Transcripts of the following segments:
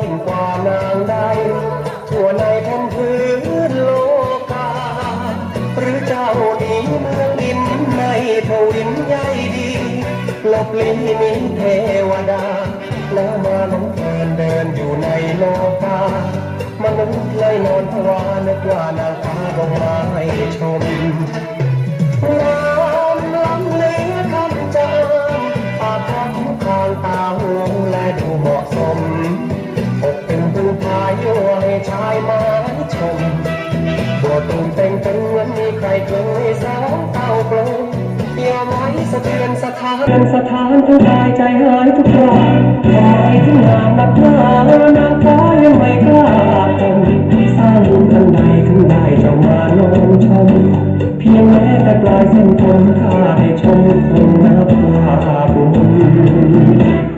ยิ่งกว่านางใดทั่วในแผ่นพื้นโลกา หรือเจ้านี้เมืองดินในทวินใหญ่ดีหลบลีหนี้เทวดา แล้วมาลงเดินเดินอยู่ในโลกามนุษย์เลยนอนภาวานึกว่านางฟ้าลงมาให้ชม เคยสาวเต้ากลมเกี่ยวไม้สะเทือนสถานเป็นสถานทั้งกายใจหายทุกคราทำไมถึงงามนักหนานางฟ้ายังไม่กล้าคมสร้างบุญทันใดถึงได้เจ้ามาลงชม เพียงแม้แต่ปลายเส้นผมข้าให้ชมคนนับว่าบุญ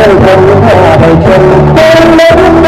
แต่ปลายเ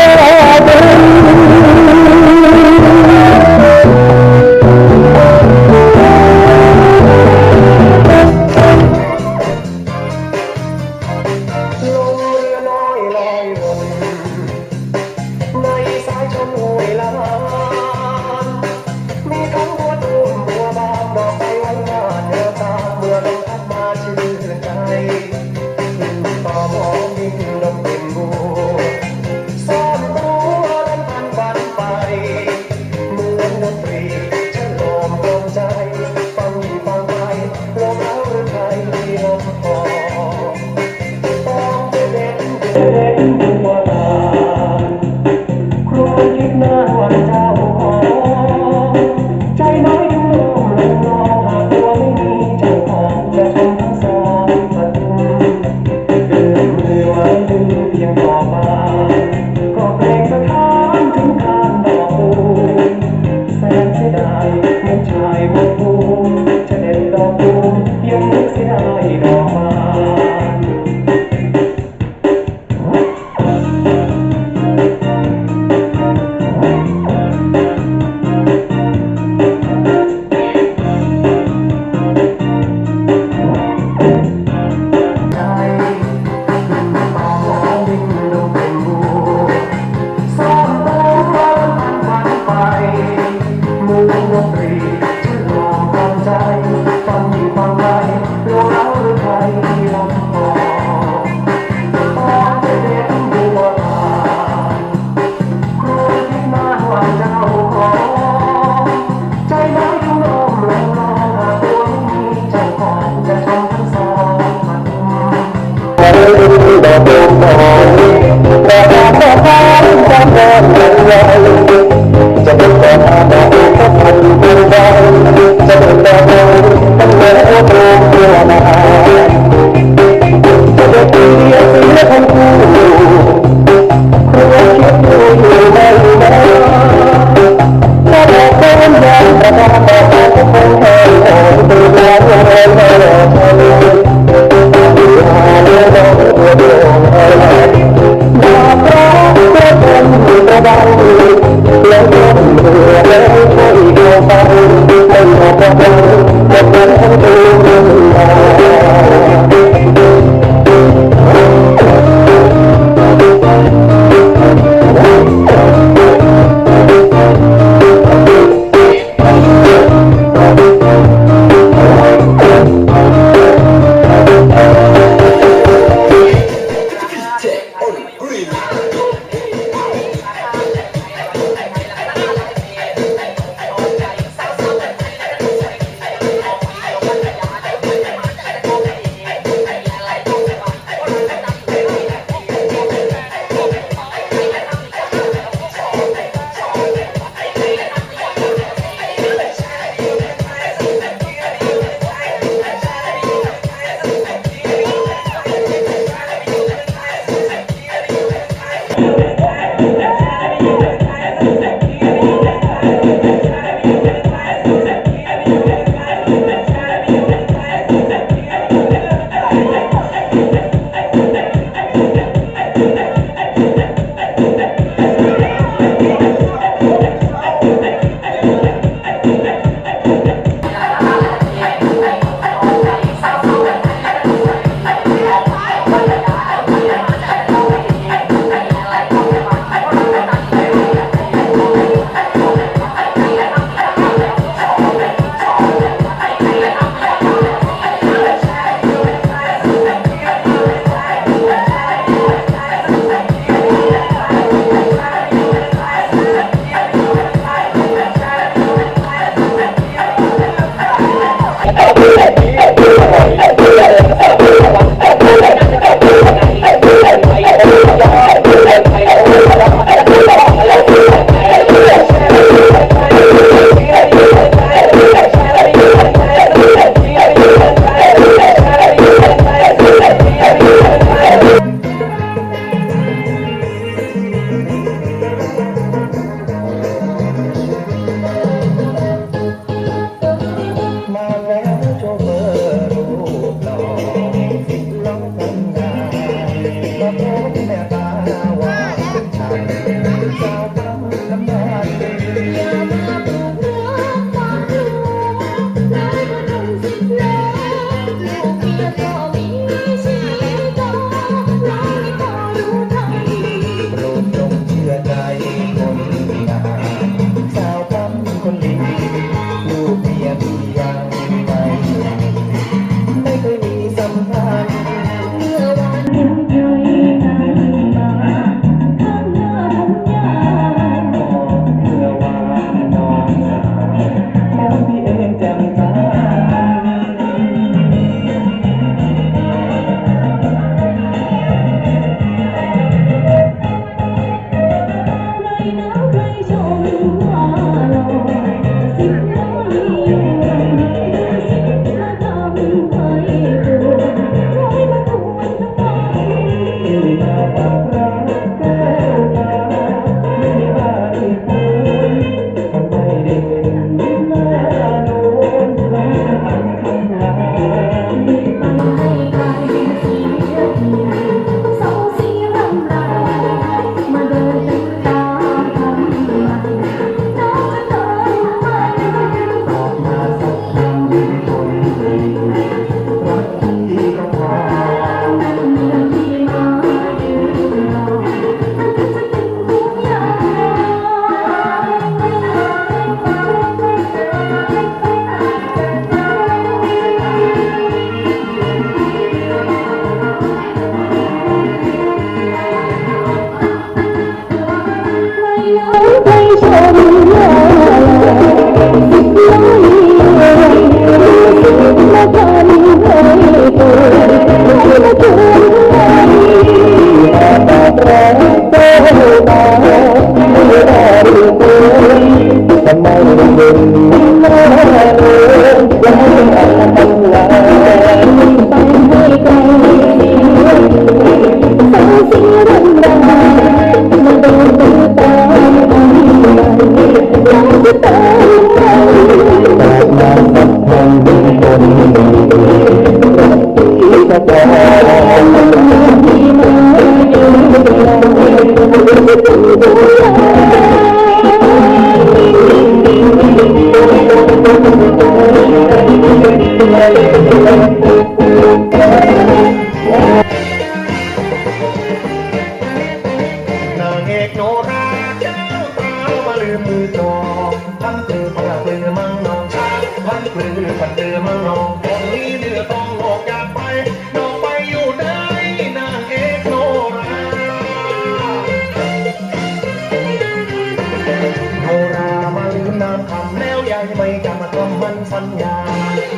จะมาทำมันสัญญา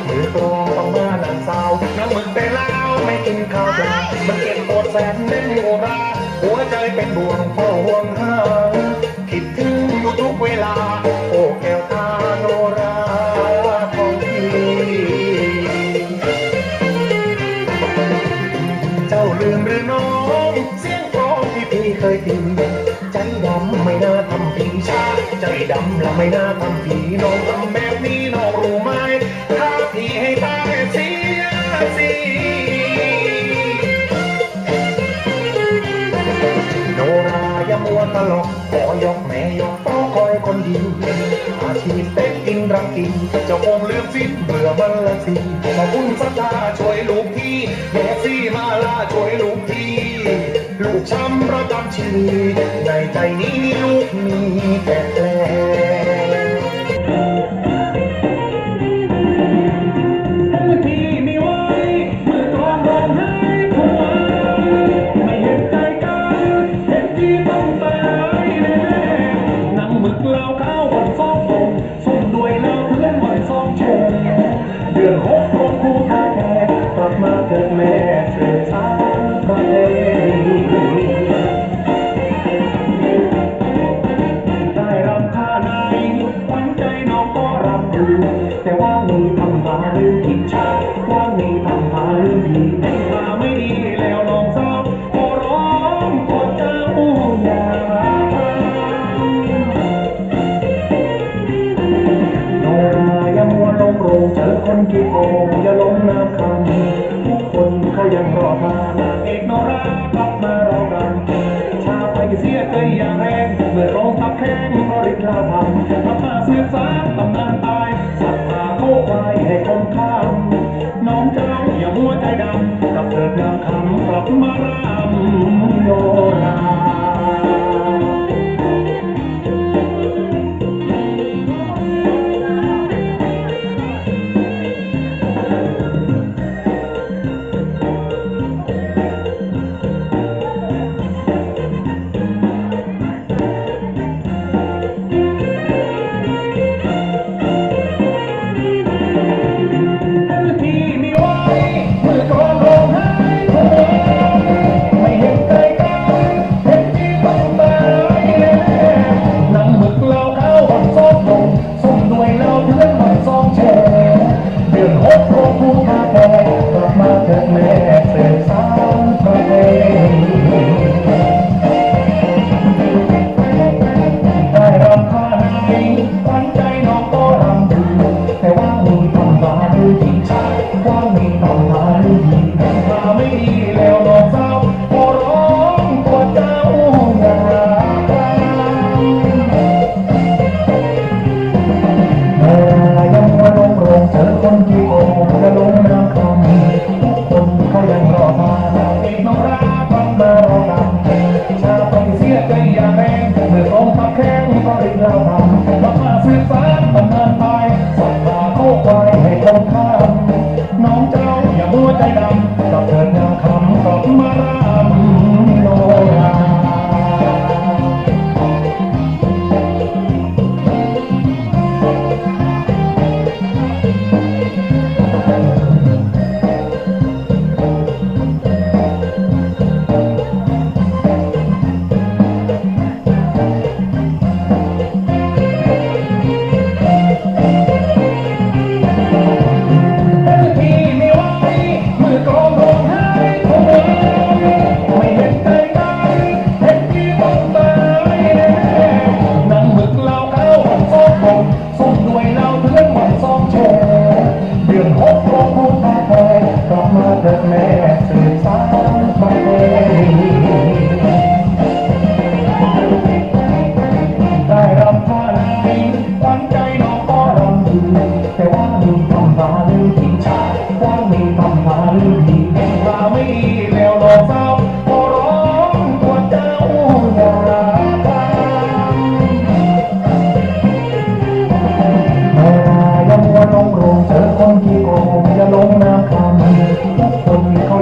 หรือกรองต้องมาหนังสาวน้ำมึกไปแล้วไม่กินข้าวปลามันเก็บปวดแสนเน่นโหราหัวใจเป็นบ่วงพ่อห่วงห้าคิดถึงอยู่ทุกเวลา โอ้แก้วตาโนราของพี่เจ้าลืมหรือน้องเสียงรองที่พี่เคยติ่ใจดำไม่น่าทำผีชาใจดำละไม่น่าทำผีน้องทำแม่ ลกแต่ยกแม่ยกต้อคอยคนดีอาชีพเต็นกินรังกินเจ้าองลืมสิ้นเบื่อมันละสิมาบุญสัตาช่วยลูกพี่แม่ซี่มาลาช่วยลูกพี่ลูกช้ำระดำชีในใจนี้ลูกมีแต่แกล แต่ว่ามีธำรมะเรื่องผิดชาว่ามีธำรมะเรื่องดีแต่มาไม่ดีแล้วลองซ้ำขอร้องขอเจ้าอย่าโนราอย่ามัวลงโรงเจอคนกี่โกงอย่าลงน้ำคำทุกคนเขายังรอมาเอกโนรากลับมารอกันชาไปเสียเคยอย่งแรง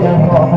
Obrigado.